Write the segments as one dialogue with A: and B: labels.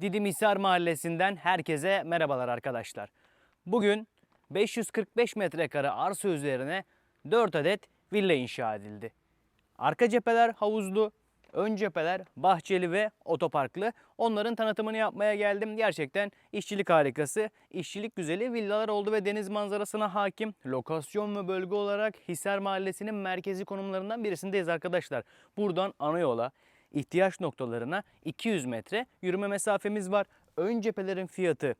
A: Didim Hisar Mahallesi'nden herkese merhabalar arkadaşlar. Bugün 545 metrekare arsa üzerine 4 adet villa inşa edildi. Arka cepheler havuzlu, ön cepheler bahçeli ve otoparklı. Onların tanıtımını yapmaya geldim. Gerçekten işçilik harikası, işçilik güzeli villalar oldu ve deniz manzarasına hakim. Lokasyon ve bölge olarak Hisar Mahallesi'nin merkezi konumlarından birisindeyiz arkadaşlar. Buradan ana yola, ihtiyaç noktalarına 200 metre yürüme mesafemiz var. Ön cephelerin fiyatı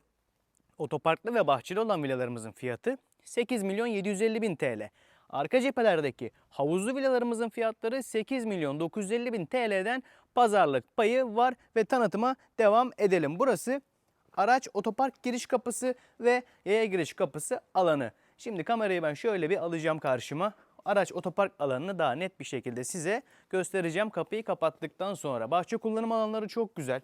A: Otoparklı ve bahçeli olan villalarımızın fiyatı 8 milyon 750 bin TL. Arka cephelerdeki havuzlu villalarımızın fiyatları 8 milyon 950 bin TL'den pazarlık payı var ve tanıtıma devam edelim. Burası araç otopark giriş kapısı ve yaya giriş kapısı alanı. Şimdi kamerayı ben şöyle bir alacağım karşıma. Araç otopark alanını daha net bir şekilde size göstereceğim kapıyı kapattıktan sonra. Bahçe kullanım alanları çok güzel.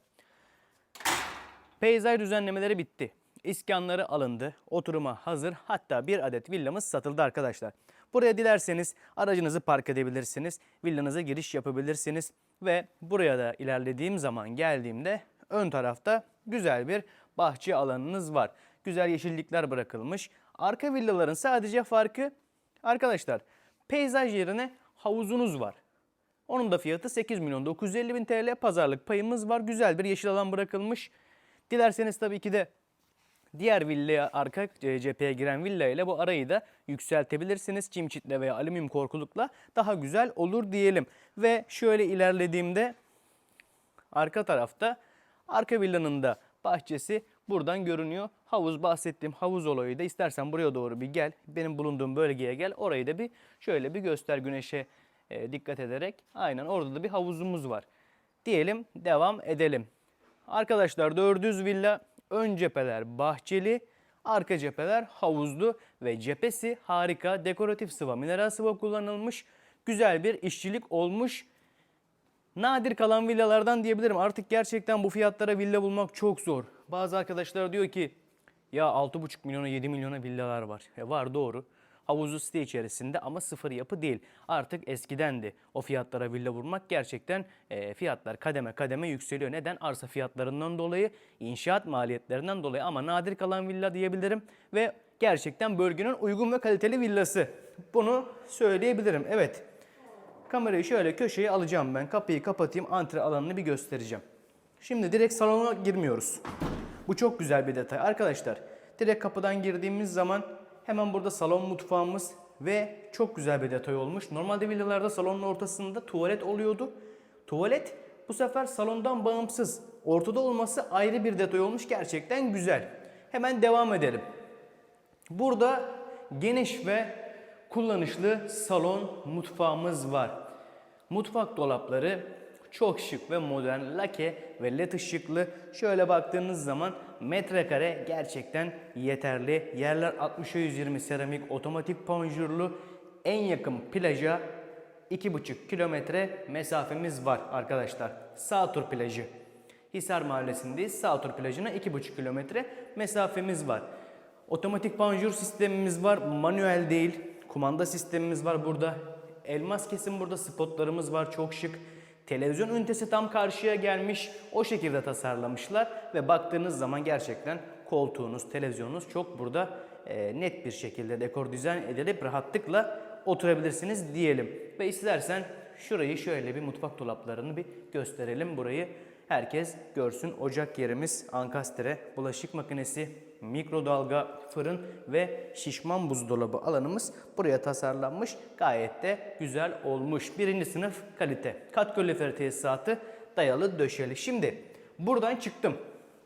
A: Peyzaj düzenlemeleri bitti. İskanları alındı. Oturuma hazır. Hatta bir adet villamız satıldı arkadaşlar. Buraya dilerseniz aracınızı park edebilirsiniz. Villanıza giriş yapabilirsiniz. Ve buraya da ilerlediğim zaman geldiğimde ön tarafta güzel bir bahçe alanınız var. Güzel yeşillikler bırakılmış. Arka villaların sadece farkı arkadaşlar peyzaj yerine havuzunuz var. Onun da fiyatı 8 milyon 950 bin TL pazarlık payımız var. Güzel bir yeşil alan bırakılmış. Dilerseniz tabii ki de diğer villaya arka e, cepheye giren villa ile bu arayı da yükseltebilirsiniz. Çim çitle veya alüminyum korkulukla daha güzel olur diyelim. Ve şöyle ilerlediğimde arka tarafta arka villanın da bahçesi buradan görünüyor. Havuz bahsettiğim havuz olayı da istersen buraya doğru bir gel. Benim bulunduğum bölgeye gel. Orayı da bir şöyle bir göster güneşe e, dikkat ederek. Aynen orada da bir havuzumuz var. Diyelim devam edelim. Arkadaşlar 400 villa ön cepheler bahçeli, arka cepheler havuzlu ve cephesi harika dekoratif sıva, mineral sıva kullanılmış. Güzel bir işçilik olmuş. Nadir kalan villalardan diyebilirim. Artık gerçekten bu fiyatlara villa bulmak çok zor. Bazı arkadaşlar diyor ki ya 6,5 milyona 7 milyona villalar var. E var doğru. Havuzlu site içerisinde ama sıfır yapı değil. Artık eskidendi o fiyatlara villa vurmak. Gerçekten e, fiyatlar kademe kademe yükseliyor. Neden? Arsa fiyatlarından dolayı, inşaat maliyetlerinden dolayı ama nadir kalan villa diyebilirim. Ve gerçekten bölgenin uygun ve kaliteli villası. Bunu söyleyebilirim. Evet. Kamerayı şöyle köşeye alacağım ben. Kapıyı kapatayım. Antre alanını bir göstereceğim. Şimdi direkt salona girmiyoruz. Bu çok güzel bir detay. Arkadaşlar direkt kapıdan girdiğimiz zaman hemen burada salon mutfağımız ve çok güzel bir detay olmuş. Normalde villalarda salonun ortasında tuvalet oluyordu. Tuvalet bu sefer salondan bağımsız. Ortada olması ayrı bir detay olmuş. Gerçekten güzel. Hemen devam edelim. Burada geniş ve kullanışlı salon mutfağımız var. Mutfak dolapları çok şık ve modern lake ve led ışıklı. Şöyle baktığınız zaman metrekare gerçekten yeterli. Yerler 60'a 120 seramik otomatik panjurlu. En yakın plaja 2,5 kilometre mesafemiz var arkadaşlar. Sağtur plajı. Hisar Mahallesi'ndeyiz. Sağtur plajına 2,5 kilometre mesafemiz var. Otomatik panjur sistemimiz var. Manuel değil. Kumanda sistemimiz var burada. Elmas kesim burada spotlarımız var. Çok şık. Televizyon ünitesi tam karşıya gelmiş. O şekilde tasarlamışlar. Ve baktığınız zaman gerçekten koltuğunuz, televizyonunuz çok burada e, net bir şekilde dekor dizayn edilip rahatlıkla oturabilirsiniz diyelim. Ve istersen şurayı şöyle bir mutfak dolaplarını bir gösterelim burayı. Herkes görsün. Ocak yerimiz, ankastre, bulaşık makinesi, mikrodalga, fırın ve şişman buzdolabı alanımız buraya tasarlanmış. Gayet de güzel olmuş. Birinci sınıf kalite. Kat kalorifer tesisatı dayalı döşeli. Şimdi buradan çıktım.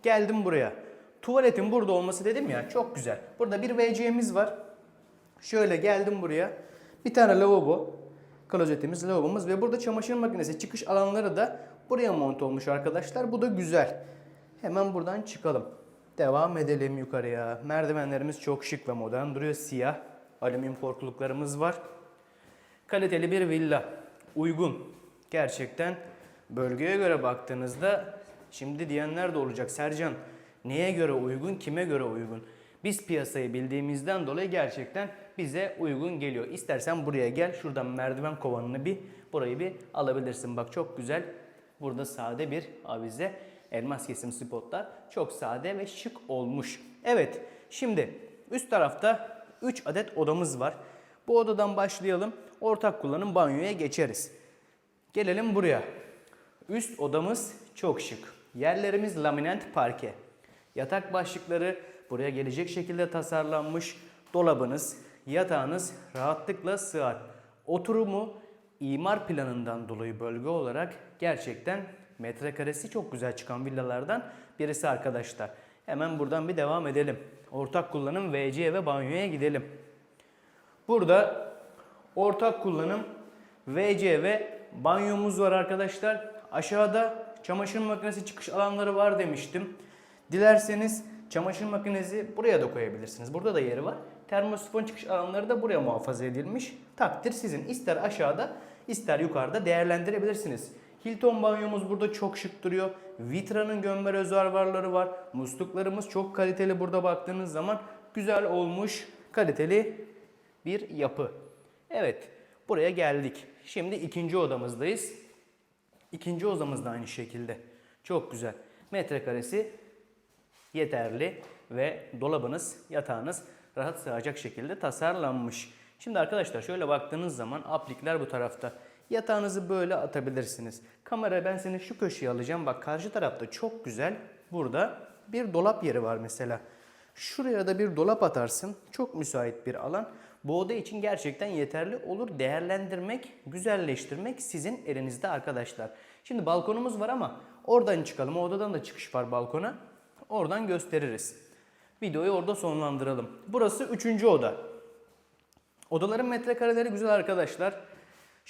A: Geldim buraya. Tuvaletin burada olması dedim ya çok güzel. Burada bir WC'miz var. Şöyle geldim buraya. Bir tane lavabo. Klozetimiz, lavabomuz ve burada çamaşır makinesi çıkış alanları da buraya monte olmuş arkadaşlar. Bu da güzel. Hemen buradan çıkalım. Devam edelim yukarıya. Merdivenlerimiz çok şık ve modern duruyor. Siyah. Alüminyum korkuluklarımız var. Kaliteli bir villa. Uygun. Gerçekten bölgeye göre baktığınızda şimdi diyenler de olacak. Sercan neye göre uygun, kime göre uygun? Biz piyasayı bildiğimizden dolayı gerçekten bize uygun geliyor. İstersen buraya gel. Şuradan merdiven kovanını bir burayı bir alabilirsin. Bak çok güzel. Burada sade bir avize. Elmas kesim spotlar çok sade ve şık olmuş. Evet şimdi üst tarafta 3 adet odamız var. Bu odadan başlayalım. Ortak kullanım banyoya geçeriz. Gelelim buraya. Üst odamız çok şık. Yerlerimiz laminant parke. Yatak başlıkları buraya gelecek şekilde tasarlanmış. Dolabınız, yatağınız rahatlıkla sığar. Oturumu imar planından dolayı bölge olarak gerçekten metrekaresi çok güzel çıkan villalardan birisi arkadaşlar. Hemen buradan bir devam edelim. Ortak kullanım WC ve banyoya gidelim. Burada ortak kullanım WC ve banyomuz var arkadaşlar. Aşağıda çamaşır makinesi çıkış alanları var demiştim. Dilerseniz çamaşır makinesi buraya da koyabilirsiniz. Burada da yeri var. Termosifon çıkış alanları da buraya muhafaza edilmiş. Takdir sizin. İster aşağıda ister yukarıda değerlendirebilirsiniz. Hilton banyomuz burada çok şık duruyor. Vitra'nın gömme rezervuarları var. Musluklarımız çok kaliteli burada baktığınız zaman. Güzel olmuş, kaliteli bir yapı. Evet, buraya geldik. Şimdi ikinci odamızdayız. İkinci odamız da aynı şekilde. Çok güzel. Metrekaresi yeterli ve dolabınız, yatağınız rahat sığacak şekilde tasarlanmış. Şimdi arkadaşlar şöyle baktığınız zaman aplikler bu tarafta. Yatağınızı böyle atabilirsiniz. Kamera ben seni şu köşeye alacağım. Bak karşı tarafta çok güzel. Burada bir dolap yeri var mesela. Şuraya da bir dolap atarsın. Çok müsait bir alan. Bu oda için gerçekten yeterli olur. Değerlendirmek, güzelleştirmek sizin elinizde arkadaşlar. Şimdi balkonumuz var ama oradan çıkalım. O odadan da çıkış var balkona. Oradan gösteririz. Videoyu orada sonlandıralım. Burası üçüncü oda. Odaların metrekareleri güzel arkadaşlar.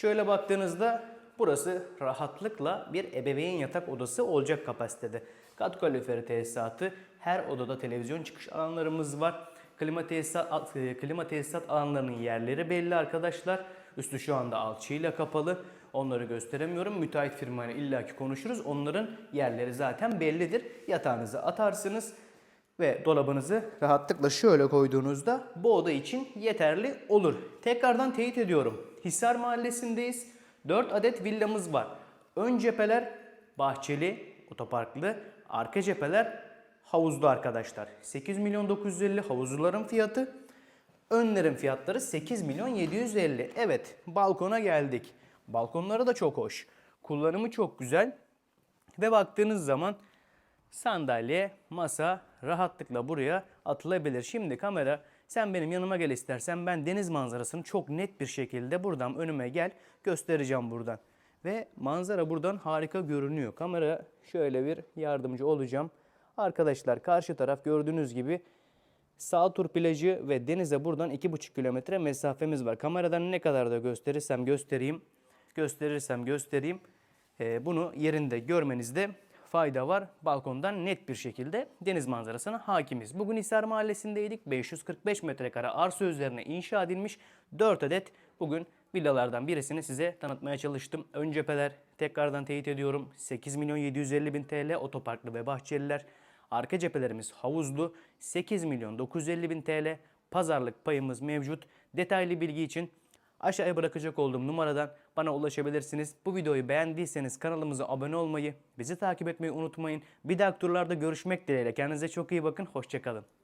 A: Şöyle baktığınızda burası rahatlıkla bir ebeveyn yatak odası olacak kapasitede. Kat kaloriferi tesisatı, her odada televizyon çıkış alanlarımız var. Klima tesisat, e, klima tesisat alanlarının yerleri belli arkadaşlar. Üstü şu anda alçıyla kapalı. Onları gösteremiyorum. Müteahhit firmayla illaki konuşuruz. Onların yerleri zaten bellidir. Yatağınızı atarsınız ve dolabınızı rahatlıkla şöyle koyduğunuzda bu oda için yeterli olur. Tekrardan teyit ediyorum. Hisar Mahallesi'ndeyiz. 4 adet villamız var. Ön cepheler bahçeli, otoparklı. Arka cepheler havuzlu arkadaşlar. 8 milyon 950 havuzluların fiyatı. Önlerin fiyatları 8 milyon 750. Evet balkona geldik. Balkonları da çok hoş. Kullanımı çok güzel. Ve baktığınız zaman sandalye, masa rahatlıkla buraya atılabilir. Şimdi kamera sen benim yanıma gel istersen ben deniz manzarasını çok net bir şekilde buradan önüme gel göstereceğim buradan. Ve manzara buradan harika görünüyor. Kamera şöyle bir yardımcı olacağım. Arkadaşlar karşı taraf gördüğünüz gibi Sağtur plajı ve denize buradan 2,5 kilometre mesafemiz var. Kameradan ne kadar da gösterirsem göstereyim, gösterirsem göstereyim. Ee, bunu yerinde görmenizde fayda var. Balkondan net bir şekilde deniz manzarasına hakimiz. Bugün Hisar Mahallesi'ndeydik. 545 metrekare arsa üzerine inşa edilmiş 4 adet bugün villalardan birisini size tanıtmaya çalıştım. Ön cepheler tekrardan teyit ediyorum. 8 milyon 750 bin TL otoparklı ve bahçeliler. Arka cephelerimiz havuzlu 8 milyon 950 bin TL pazarlık payımız mevcut. Detaylı bilgi için aşağıya bırakacak olduğum numaradan bana ulaşabilirsiniz. Bu videoyu beğendiyseniz kanalımıza abone olmayı, bizi takip etmeyi unutmayın. Bir dahaki turlarda görüşmek dileğiyle. Kendinize çok iyi bakın. Hoşçakalın.